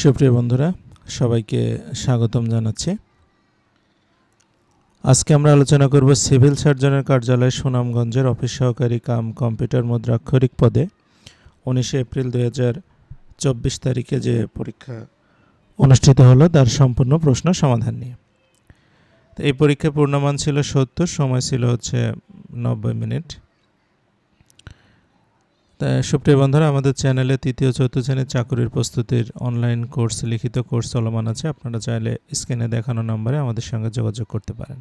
সুপ্রিয় বন্ধুরা, সবাইকে স্বাগতম জানাচ্ছি। আজকে আমরা আলোচনা করব সিভিল সার্জনের কার্যালয় সুনামগঞ্জের অফিস সহকারী কাম কম্পিউটার মুদ্রাক্ষরিক পদে। উনিশে এপ্রিল দু চব্বিশ তারিখে যে পরীক্ষা অনুষ্ঠিত হলো, তার সম্পূর্ণ প্রশ্ন সমাধান নিয়ে। তো এই পরীক্ষার পূর্ণমান ছিল সত্তর, সময় ছিল হচ্ছে নব্বই মিনিট। সুপ্রিয় বন্ধুরা, আমাদের চ্যানেলে তৃতীয় চতুর্থ শ্রেণির চাকরির প্রস্তুতির অনলাইন কোর্স লিখিত কোর্স চলমান আছে। আপনারা চাইলে স্ক্রিনে দেখানো নম্বরে আমাদের সঙ্গে যোগাযোগ করতে পারেন।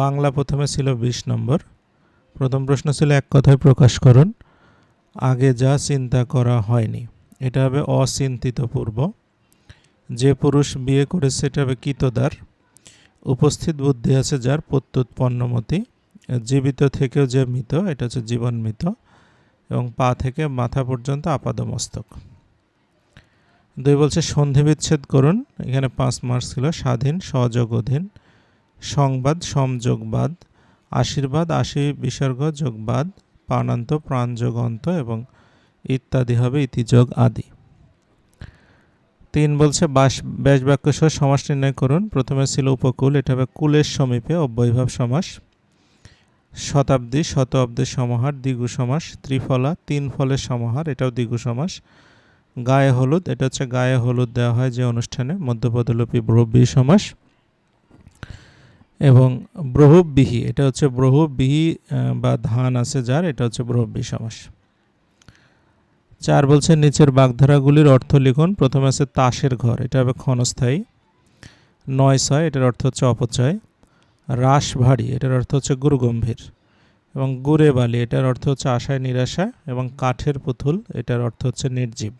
বাংলা প্রথমে ছিল বিশ নম্বর। প্রথম প্রশ্ন ছিল, এক কথায় প্রকাশ করুন। আগে যা চিন্তা করা হয়নি, এটা হবে অচিন্তিত পূর্ব। যে পুরুষ বিয়ে করেছে, এটা হবে কিতদার। উপস্থিত বুদ্ধি আছে যার প্রত্যুৎপন্নমতি। জীবিত থেকেও যে মৃত, এটা হচ্ছে জীবন মৃত এবং পা থেকে মাথা পর্যন্ত আপাদমস্তক। দুই বলছে সন্ধি বিচ্ছেদ করুন। এখানে পাঁচ মার্কস ছিল, স্বাধীন সহযোগ অধীন সংবাদ, সমযোগবাদ, আশীর্বাদ, আশি বিসর্গ, যোগবাদ প্রাণান্ত প্রাণযোগ অন্ত এবং ইত্যাদি হবে ইতিযোগ আদি। তিন বলছে, বাস ব্যাস বাক্য সহ সমাস নির্ণয় করুন। প্রথমে ছিল উপকূল, এটা হবে কুলের সমীপে অব্যয়ভাব সমাস। শতাব্দী শত অব্দের সমাহার, দ্বিগু সমাস, ত্রিফলা, তিন ফলের সমাহার, এটাও দ্বিগু সমাস। গায়ে হলুদ, এটা হচ্ছে গায়ে হলুদ দেওয়া হয় যে অনুষ্ঠানে, মধ্যপদলোপী ব্রহ্বী সমাস এবং ব্রহ্মবিহি এটা হচ্ছে ব্রহ্মবিহি বা ধান আছে যার, এটা হচ্ছে ব্রহ্মী সমাস। চার বলছে, নিচের বাগধারাগুলির অর্থ লিখুন, প্রথমে আছে তাসের ঘর, এটা হবে ক্ষণস্থায়ী। নয় ছয়, এটার অর্থ হচ্ছে অপচয়। রাস ভারী এটার অর্থ হচ্ছে গুরুগম্ভীর, এবং গুড়ে বালি এটার অর্থ হচ্ছে আশায় নিরাশা, এবং কাঠের পুতুল, এটার অর্থ হচ্ছে নির্জীব।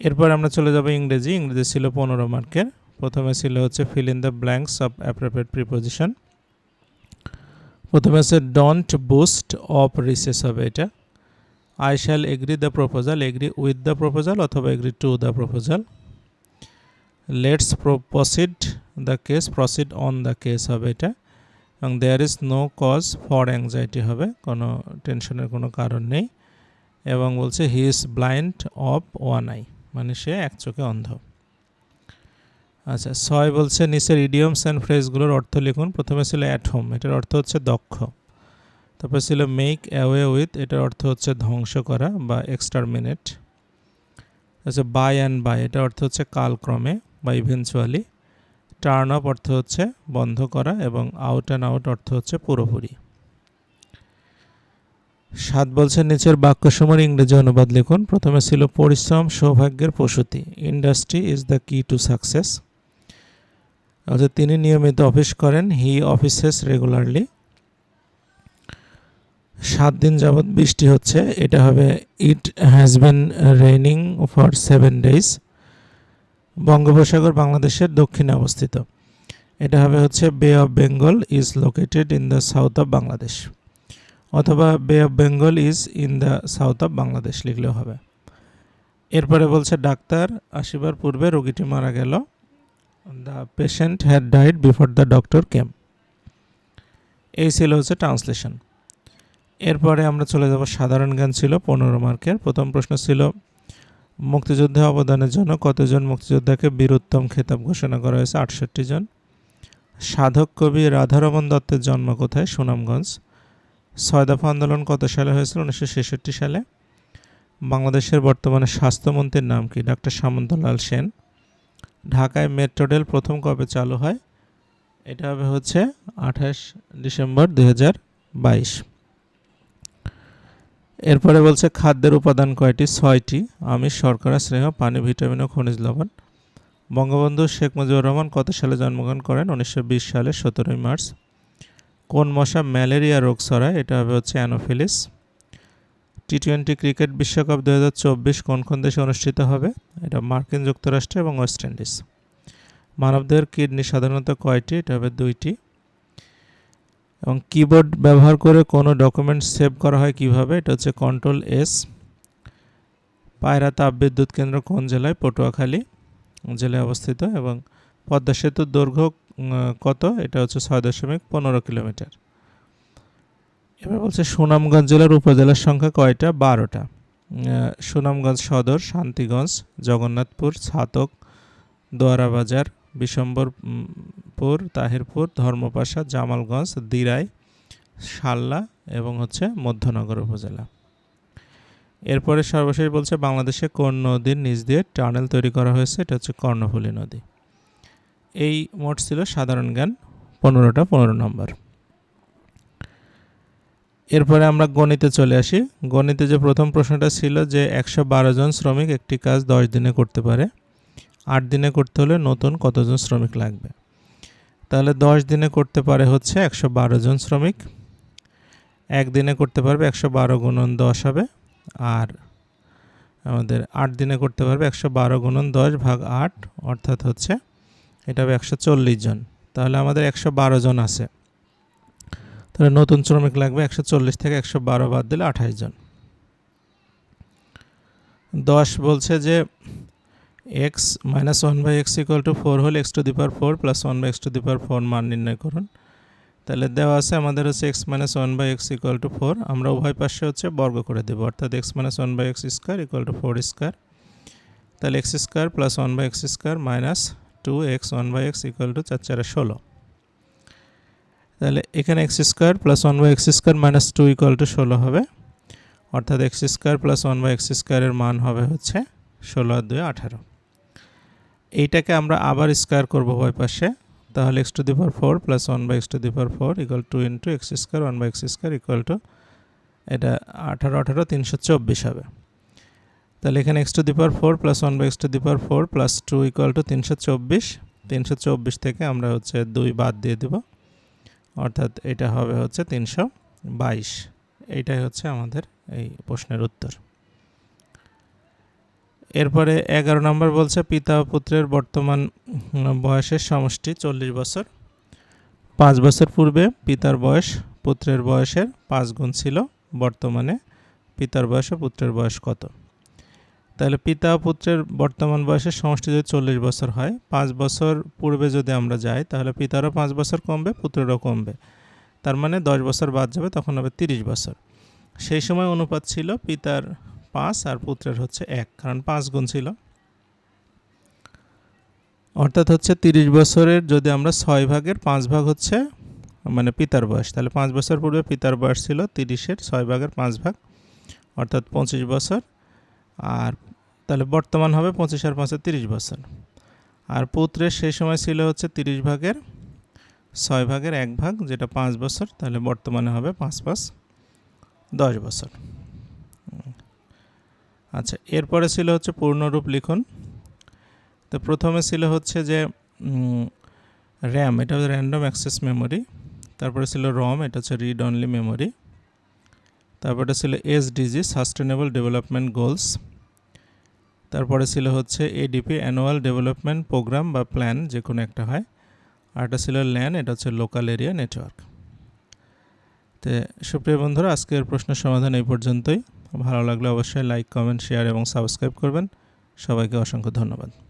এরপর আমরা চলে যাব ইংরেজি ইংরেজি ছিল পনেরো মার্কের, প্রথমে ছিল হচ্ছে fill in the blanks of appropriate preposition প্রথমে আছে ডন্ট বুস্ট অফ রিসেস হবে এটা I shall agree the proposal agree with the proposal অথবা agree to the proposal let's proceed the case proceed on the case হবে এটা। এবং there is no cause for anxiety হবে, কোনো টেনশনের কোনো কারণ নেই। এবং বলছে he is blind of one eye মানে সে এক চোখে অন্ধ। আচ্ছা ছয় বলছে, নিচের ইডিয়মস অ্যান্ড ফ্রেজগুলোর অর্থ লিখুন। প্রথমে ছিল অ্যাট হোম এটার অর্থ হচ্ছে দক্ষ। তারপর ছিল মেক অ্যাওয়ে উইথ এটার অর্থ হচ্ছে ধ্বংস করা বা এক্সটারমিনেট আচ্ছা বাই অ্যান্ড বাই এটার অর্থ হচ্ছে কালক্রমে বা ইভেনচুয়ালি টার্ন আপ অর্থ হচ্ছে বন্ধ করা এবং আউট অ্যান্ড আউট অর্থ হচ্ছে পুরোপুরি। সাত বলছেন, নিচের বাক্যসমূহের ইংরেজি অনুবাদ লিখুন। প্রথমে ছিল পরিশ্রম, সৌভাগ্যের প্রসূতি। Industry is the key to success অর্থাৎ তিনি নিয়মিত অফিস করেন হি অফিসেস রেগুলারলি সাত দিন যাবৎ বৃষ্টি হচ্ছে, এটা হবে it has been raining for seven days বঙ্গোপসাগর বাংলাদেশের দক্ষিণে অবস্থিত। এটা হবে হচ্ছে bay of Bengal is located in the south of Bangladesh অথবা bay of Bengal is in the south of Bangladesh লিখলেও হবে। এরপরে বলছে ডাক্তার, আসিবার পূর্বে রোগীটি মারা গেল। The patient had died before the doctor came এই ছিল হচ্ছে ট্রান্সলেশন। এরপরে আমরা চলে যাব সাধারণ জ্ঞান ছিল, পনেরো মার্কের। প্রথম প্রশ্ন ছিল মুক্তিযুদ্ধে অবদানের জন্য কতজন মুক্তিযোদ্ধাকে বীরোত্তম খেতাব ঘোষণা করা হয়েছে? আটষট্টি জন। সাধক কবি রাধারমন দত্তের জন্ম কোথায়? সুনামগঞ্জ। ছয় দফা আন্দোলন কত সালে হয়েছিল? উনিশশো ছেষট্টি সালে। বাংলাদেশের বর্তমানে স্বাস্থ্যমন্ত্রীর নাম কি? ডাক্তার সামন্তলাল সেন। ঢাকায় মেট্রো রেল প্রথম কবে চালু হয়? এটা হবে হচ্ছে আঠাশ ডিসেম্বর দুই হাজার বাইশ। এরপরে বলছে, খাদ্যের উপাদান কয়টি? ছয়টি। আমিষ, শর্করা, স্নেহ, পানি, ভিটামিন ও খনিজ লবণ। বঙ্গবন্ধু শেখ মুজিবুর রহমান কত সালে জন্মগ্রহণ করেন? উনিশশো সালের সতেরোই মার্চ। কোন মশা ম্যালেরিয়া রোগ ছড়ায়? এটা হবে হচ্ছে অ্যানোফিলিস। টি টোয়েন্টি ক্রিকেট বিশ্বকাপ দু হাজার চব্বিশ কোন কোন দেশে অনুষ্ঠিত হবে? এটা মার্কিন যুক্তরাষ্ট্র এবং ওয়েস্ট ইন্ডিজ। মানবদেহের কিডনি সাধারণত কয়টি? এটা হবে দুইটি। এবং কিবোর্ড ব্যবহার করে কোনো ডকুমেন্ট সেভ করা হয় কীভাবে? এটা হচ্ছে কন্ট্রোল এস পায়রা তাপবিদ্যুৎ কেন্দ্র কোন জেলায়? পটুয়াখালী জেলায় অবস্থিত এবং পদ্মা সেতুর দৈর্ঘ্য কত? এটা হচ্ছে ছয় দশমিক পনেরো কিলোমিটার। এবার বলছে সুনামগঞ্জ জেলার উপজেলার সংখ্যা কয়টা? বারোটা। সুনামগঞ্জ সদর, শান্তিগঞ্জ, জগন্নাথপুর, ছাতক দোয়ারাবাজার বিশম্বরপুর তাহিরপুর, ধর্মপাশা, জামালগঞ্জ, দিরাই, শাল্লা এবং হচ্ছে মধ্যনগর উপজেলা। এরপরে সর্বশেষ বলছে বাংলাদেশে কোন নদীর নিচ দিয়ে টানেল তৈরি করা হয়েছে? এটা হচ্ছে কর্ণফুলী নদী। এই মোট ছিল সাধারণ জ্ঞান, পনেরোটা পনেরো নম্বর। এরপরে আমরা গণিতে চলে আসি। গণিতে যে প্রথম প্রশ্নটা ছিল যে একশো বারো জন শ্রমিক একটি কাজ দশ দিনে করতে পারে, আট দিনে করতে হলে নতুন কতজন শ্রমিক লাগবে? তাহলে দশ দিনে করতে পারে হচ্ছে একশো বারো জন শ্রমিক। একদিনে করতে পারবে একশো বারো গুণন দশ হবে, আর আমাদের আট দিনে করতে পারবে একশো বারো গুণন দশ ভাগ আট, অর্থাৎ হচ্ছে এটা হবে একশো চল্লিশ জন। তাহলে আমাদের একশো বারো জন আছে। তাহলে নতুন শ্রমিক লাগবে একশো চল্লিশ থেকে একশো বারো বাদ দিলে আঠাশ জন। দশ বলছে যে x minus one by x equal to four হলে x to the power four plus one by x to the power four মান নির্ণয় করুন। তাহলে দেওয়া আছে আমাদের হচ্ছে x minus one by x equal to four আমরা উভয় পাশে হচ্ছে বর্গ করে দেবো, অর্থাৎ x minus one by x square equal to four square তাহলে x square plus one by x square minus two x one by x equal to চার চারে ষোলো। তাহলে এখানে x square plus one by x square minus two equal to ষোলো হবে, অর্থাৎ x square plus one by x স্কোয়ারের মান হবে হচ্ছে ষোলো আর দুই আঠারো। এইটাকে আমরা আবার স্কোয়ার করব উভয় পাশে। তাহলে x to the power four plus one by x to the power four equal to into x square one by x square equal to এটা আঠারো আঠারো, তিনশো চব্বিশ হবে। তাহলে এখানে x to the power four plus one by x to the power four plus two equal to তিনশো চব্বিশ। তিনশো চব্বিশ থেকে আমরা হচ্ছে দুই বাদ দিয়ে দেব। অর্থাৎ এটা হবে হচ্ছে তিনশো বাইশ। এইটাই হচ্ছে আমাদের এই প্রশ্নের উত্তর। এরপরে এগারো নম্বর বলছে, পিতা পুত্রের বর্তমান বয়সের সমষ্টি চল্লিশ বছর। পাঁচ বছর পূর্বে পিতার বয়স, পুত্রের বয়সের পাঁচ গুণ ছিল, বর্তমানে পিতার বয়স ও পুত্রের বয়স কত? তাহলে পিতা পুত্রের বর্তমান বয়সের সমষ্টি যদি চল্লিশ বছর হয়, পাঁচ বছর পূর্বে যদি আমরা যাই, তাহলে পিতারও পাঁচ বছর কমবে, পুত্রেরও কমবে। তার মানে দশ বছর বাদ যাবে, তখন হবে তিরিশ বছর। সেই সময় অনুপাত ছিল পিতার পাঁচ আর পুত্রের হচ্ছে এক, কারণ পাঁচ গুণ ছিল। অর্থাৎ হচ্ছে তিরিশ বছরের যদি আমরা ছয় ভাগের পাঁচ ভাগ হচ্ছে মানে পিতার বয়স, তাহলে পাঁচ বছর পূর্বে পিতার বয়স ছিল তিরিশের ছয় ভাগের পাঁচ ভাগ, অর্থাৎ পঁচিশ বছর। আর তাহলে বর্তমান হবে পঁচিশ আর পাঁচে তিরিশ বছর। আর পুত্রের সেই সময় ছিল হচ্ছে তিরিশ ভাগের ছয় ভাগের এক ভাগ, যেটা পাঁচ বছর, তাহলে বর্তমানে হবে পাঁচ পাঁচ দশ বছর। আচ্ছা এরপরে ছিল হচ্ছে পূর্ণরূপ লিখন। তো প্রথমে ছিল হচ্ছে যে র্যাম, এটা হচ্ছে র্যান্ডম অ্যাক্সেস মেমোরি। তারপরে ছিল রম, এটা হচ্ছে রিড অনলি মেমোরি তারপরে ছিল এসডিজি সাস্টেনেবল ডেভেলপমেন্ট গোলস তারপরে ছিল হচ্ছে এডিপি অ্যানুয়াল ডেভেলপমেন্ট প্রোগ্রাম বা প্ল্যান যে কোনো একটা হয়। আর এটা ছিল ল্যান এটা হচ্ছে লোকাল এরিয়া নেটওয়ার্ক তো সুপ্রিয় বন্ধুরা, আজকের প্রশ্নের সমাধান এই পর্যন্তই। ভালো লাগলে অবশ্যই লাইক কমেন্ট শেয়ার এবং সাবস্ক্রাইব করবেন। সবাইকে অসংখ্য ধন্যবাদ।